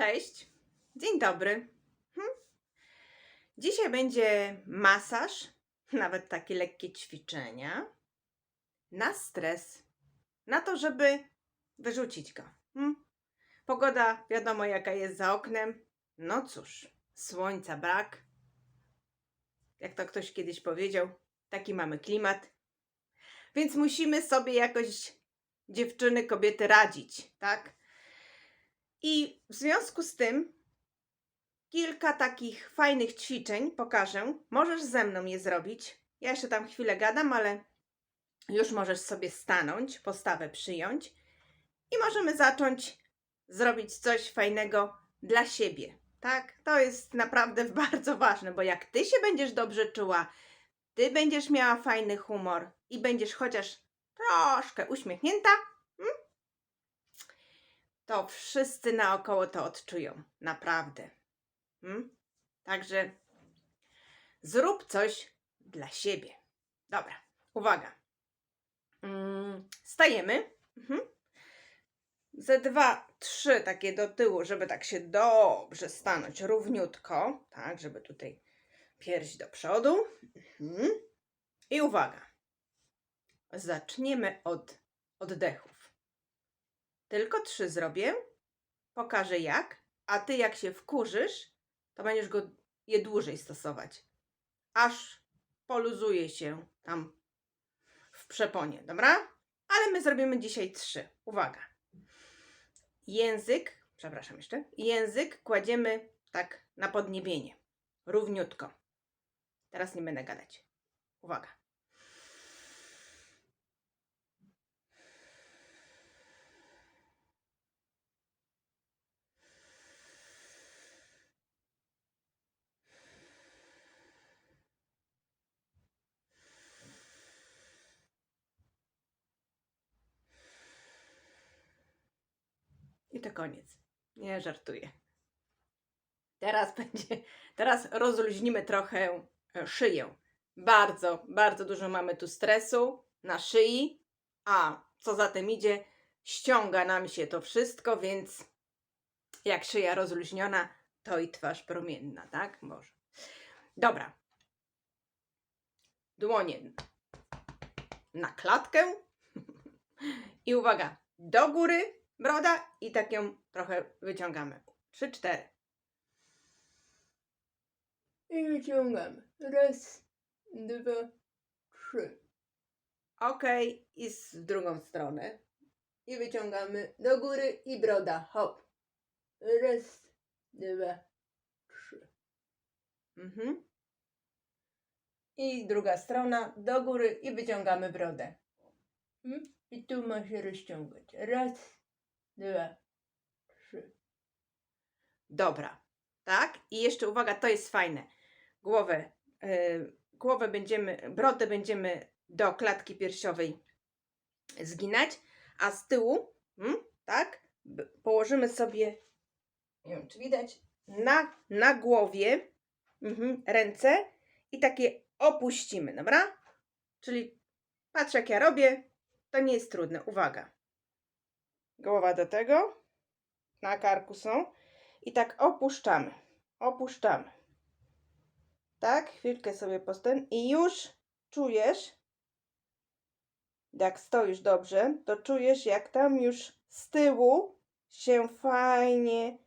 Cześć, dzień dobry. Hm? Dzisiaj będzie masaż, nawet takie lekkie ćwiczenia na stres, na to, żeby wyrzucić go. Hm? Pogoda, wiadomo jaka jest za oknem. No cóż, słońca brak. Jak to ktoś kiedyś powiedział, taki mamy klimat. Więc musimy sobie jakoś, dziewczyny, kobiety, radzić, tak? I w związku z tym kilka takich fajnych ćwiczeń pokażę. Możesz ze mną je zrobić. Ja jeszcze tam chwilę gadam, ale już możesz sobie stanąć, postawę przyjąć i możemy zacząć zrobić coś fajnego dla siebie. Tak? To jest naprawdę bardzo ważne, bo jak ty się będziesz dobrze czuła, ty będziesz miała fajny humor i będziesz chociaż troszkę uśmiechnięta, to wszyscy naokoło to odczują. Naprawdę. Mm? Także zrób coś dla siebie. Dobra, uwaga. Mm, stajemy. Mhm. Ze dwa, trzy takie do tyłu, żeby tak się dobrze stanąć równiutko. Tak, żeby tutaj pierś do przodu. Mhm. I uwaga. Zaczniemy od oddechów. Tylko trzy zrobię. Pokażę jak. A ty jak się wkurzysz, to będziesz go je dłużej stosować. Aż poluzuje się tam w przeponie, dobra? Ale my zrobimy dzisiaj trzy. Uwaga. Język, przepraszam jeszcze, język kładziemy tak na podniebienie. Równiutko. Teraz nie będę gadać. Uwaga. To koniec. Nie żartuję. Teraz będzie, teraz rozluźnimy trochę e, szyję. Bardzo, bardzo dużo mamy tu stresu na szyi, a co za tym idzie, ściąga nam się to wszystko, więc jak szyja rozluźniona, to i twarz promienna, tak? Może. Dobra. Dłonie na klatkę. I uwaga, do góry broda i tak ją trochę wyciągamy. Trzy, cztery. I wyciągamy. Raz, dwa, trzy. Ok, i z drugą stronę. I wyciągamy do góry i broda. Hop. Raz, dwa, trzy. Mhm. I druga strona do góry i wyciągamy brodę. Mm? I tu ma się rozciągać. Raz, dwa, trzy. Dobra, tak? I jeszcze uwaga, to jest fajne. Głowę, yy, głowę będziemy, brodę będziemy do klatki piersiowej zginać, a z tyłu, mm, tak? Położymy sobie, nie wiem czy widać, na, na głowie mhm, ręce i takie opuścimy, dobra? Czyli patrz jak ja robię, to nie jest trudne. Uwaga. Głowa do tego, na karku są. I tak opuszczamy. Opuszczamy. Tak, chwilkę sobie postęp i już czujesz, jak stoisz dobrze, to czujesz, jak tam już z tyłu się fajnie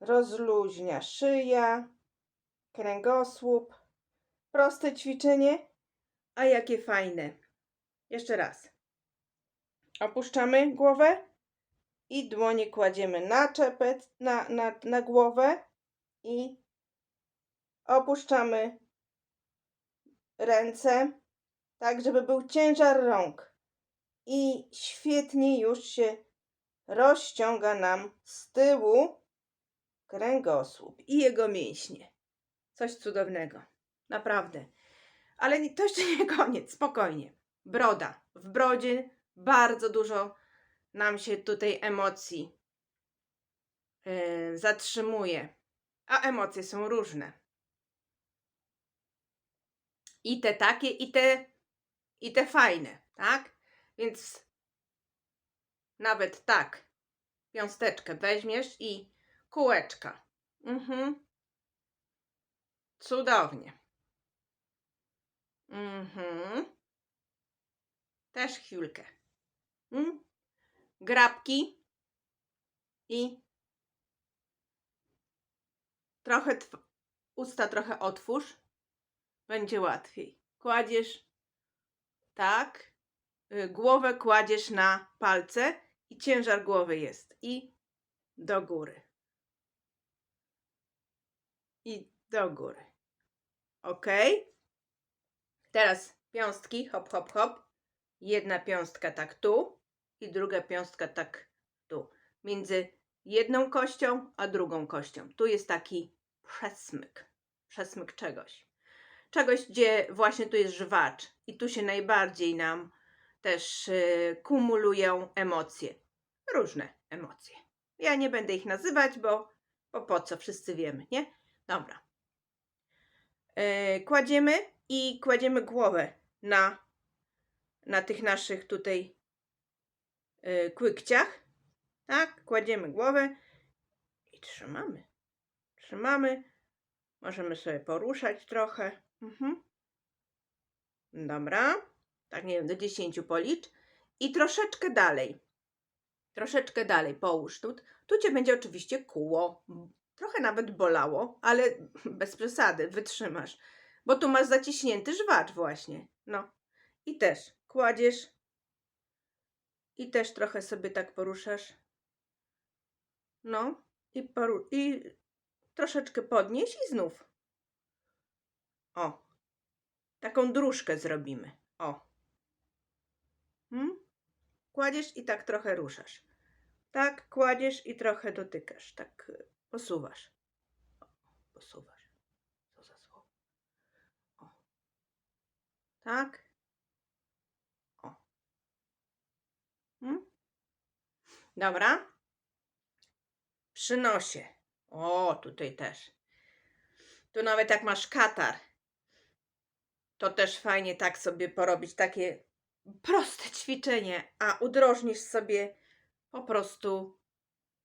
rozluźnia szyja, kręgosłup. Proste ćwiczenie, a jakie fajne. Jeszcze raz. Opuszczamy głowę i dłonie kładziemy na czepec, na, na, na głowę i opuszczamy ręce, tak żeby był ciężar rąk. I świetnie już się rozciąga nam z tyłu kręgosłup i jego mięśnie. Coś cudownego. Naprawdę. Ale to jeszcze nie koniec, spokojnie. Broda. W brodzie bardzo dużo nam się tutaj emocji yy, zatrzymuje. A emocje są różne. I te takie, i te, i te fajne, tak? Więc nawet tak, wiązteczkę weźmiesz i kółeczka. Mhm. Cudownie. Mhm. Też chwilkę. Mm. Grabki i trochę usta trochę otwórz. Będzie łatwiej. Kładziesz tak. y, Głowę kładziesz na palce i ciężar głowy jest. I do góry. I do góry. Ok. Teraz piąstki, hop, hop, hop. Jedna piąstka tak tu i druga piąstka tak tu. Między jedną kością a drugą kością. Tu jest taki przesmyk. Przesmyk czegoś. Czegoś, gdzie właśnie tu jest żwacz i tu się najbardziej nam też y, kumulują emocje. Różne emocje. Ja nie będę ich nazywać, bo, bo po co, wszyscy wiemy, nie? Dobra. E, kładziemy i kładziemy głowę na, na tych naszych tutaj kłykciach. Tak, kładziemy głowę i trzymamy. Trzymamy. Możemy sobie poruszać trochę. Mhm. Dobra. Tak, nie wiem, do 10 policz. I troszeczkę dalej. Troszeczkę dalej połóż tu. Tu cię będzie oczywiście kuło. Trochę nawet bolało, ale bez przesady, wytrzymasz. Bo tu masz zaciśnięty żwacz właśnie. No. I też kładziesz. I też trochę sobie tak poruszasz. No. I, poru- i troszeczkę podnieś i znów. O. Taką dróżkę zrobimy. O. Hmm? Kładziesz i tak trochę ruszasz. Tak, kładziesz i trochę dotykasz. Tak y, posuwasz. O, posuwasz. Co za słowo. O. Tak. O. Hmm? Dobra. Przy nosie. O, tutaj też. Tu nawet jak masz katar, to też fajnie tak sobie porobić takie proste ćwiczenie, a udrożnisz sobie po prostu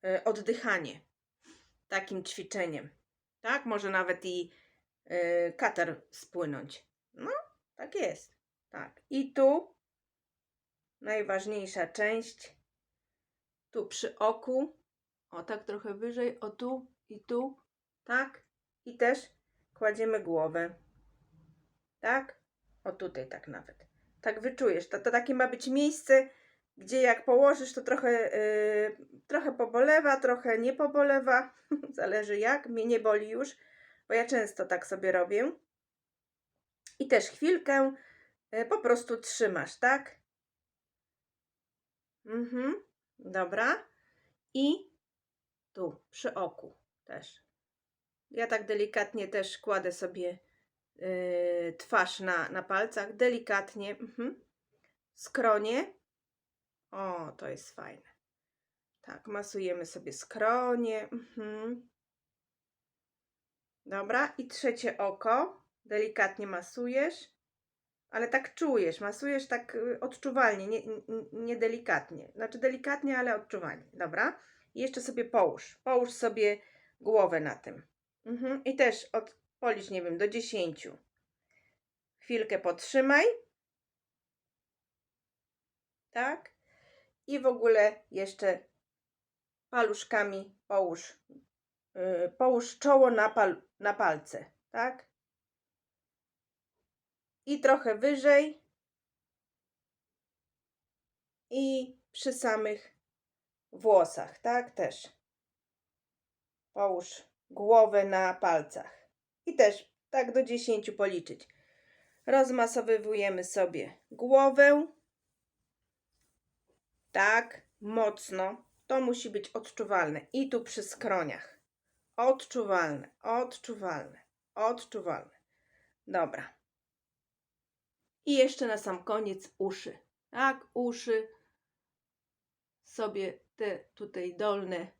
y, oddychanie takim ćwiczeniem. Tak? Może nawet i y, katar spłynąć. No, tak jest. Tak. I tu najważniejsza część. Tu przy oku. O, tak trochę wyżej. O, tu i tu. Tak. I też kładziemy głowę. Tak? O, tutaj tak nawet. Tak wyczujesz. To, to takie ma być miejsce, gdzie jak położysz, to trochę, yy, trochę pobolewa, trochę nie pobolewa. Zależy jak. Mnie nie boli już, bo ja często tak sobie robię. I też chwilkę yy, po prostu trzymasz, tak? Mhm. Dobra. I tu, przy oku też. Ja tak delikatnie też kładę sobie yy, twarz na, na palcach. Delikatnie. Mhm. Skronie. O, to jest fajne. Tak, masujemy sobie skronie. Mhm. Dobra, i trzecie oko. Delikatnie masujesz, ale tak czujesz. Masujesz tak y, odczuwalnie, nie, nie. Znaczy delikatnie, ale odczuwalnie. Dobra. I jeszcze sobie połóż. Połóż sobie głowę na tym. Mhm. I też od, policz, nie wiem, do 10. Chwilkę potrzymaj. Tak. I w ogóle jeszcze paluszkami połóż, yy, połóż czoło na, pal, na palce, tak? I trochę wyżej. I przy samych włosach, tak? Też. Połóż głowę na palcach. I też tak do 10 policzyć. Rozmasowywujemy sobie głowę. Tak, mocno. To musi być odczuwalne. I tu przy skroniach. Odczuwalne, odczuwalne, odczuwalne. Dobra. I jeszcze na sam koniec uszy. Tak, uszy. Sobie te tutaj dolne,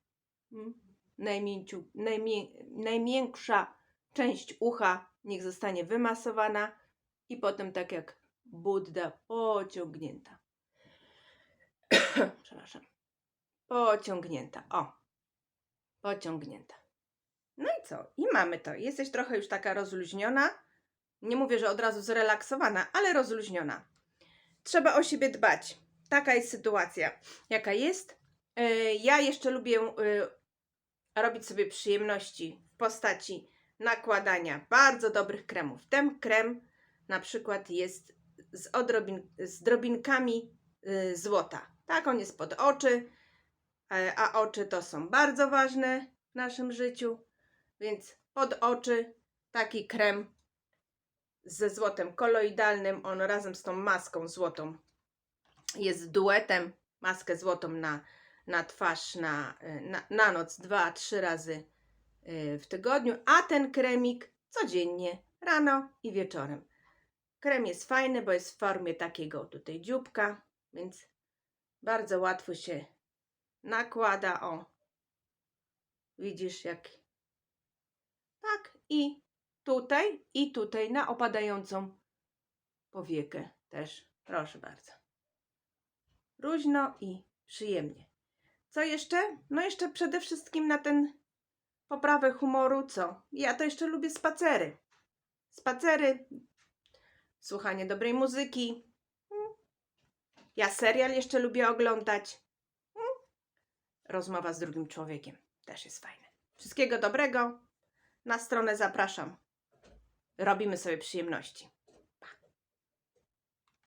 mm, najmięciu, najmię, najmiększa część ucha niech zostanie wymasowana i potem tak jak Budda pociągnięta. Przepraszam. Pociągnięta. O. pociągnięta. No i co? I mamy to. Jesteś trochę już taka rozluźniona. Nie mówię, że od razu zrelaksowana, ale rozluźniona. Trzeba o siebie dbać. Taka jest sytuacja, jaka jest. Yy, Ja jeszcze lubię yy, robić sobie przyjemności w postaci nakładania bardzo dobrych kremów. Ten krem na przykład jest z, odrobin, z drobinkami y, złota. Tak, on jest pod oczy, e, a oczy to są bardzo ważne w naszym życiu, więc pod oczy taki krem ze złotem koloidalnym, on razem z tą maską złotą jest duetem, maskę złotą na, na twarz na, y, na, na noc dwa, trzy razy y, w tygodniu, a ten kremik codziennie, rano i wieczorem. Krem jest fajny, bo jest w formie takiego tutaj dzióbka, więc bardzo łatwo się nakłada. O, widzisz jak. Tak, i tutaj, i tutaj na opadającą powiekę też. Proszę bardzo. Luźno i przyjemnie. Co jeszcze? No jeszcze przede wszystkim na ten poprawę humoru, co? Ja to jeszcze lubię spacery. Spacery, słuchanie dobrej muzyki. Mm. Ja serial jeszcze lubię oglądać. Mm. Rozmowa z drugim człowiekiem też jest fajne. Wszystkiego dobrego. Na stronę zapraszam. Robimy sobie przyjemności.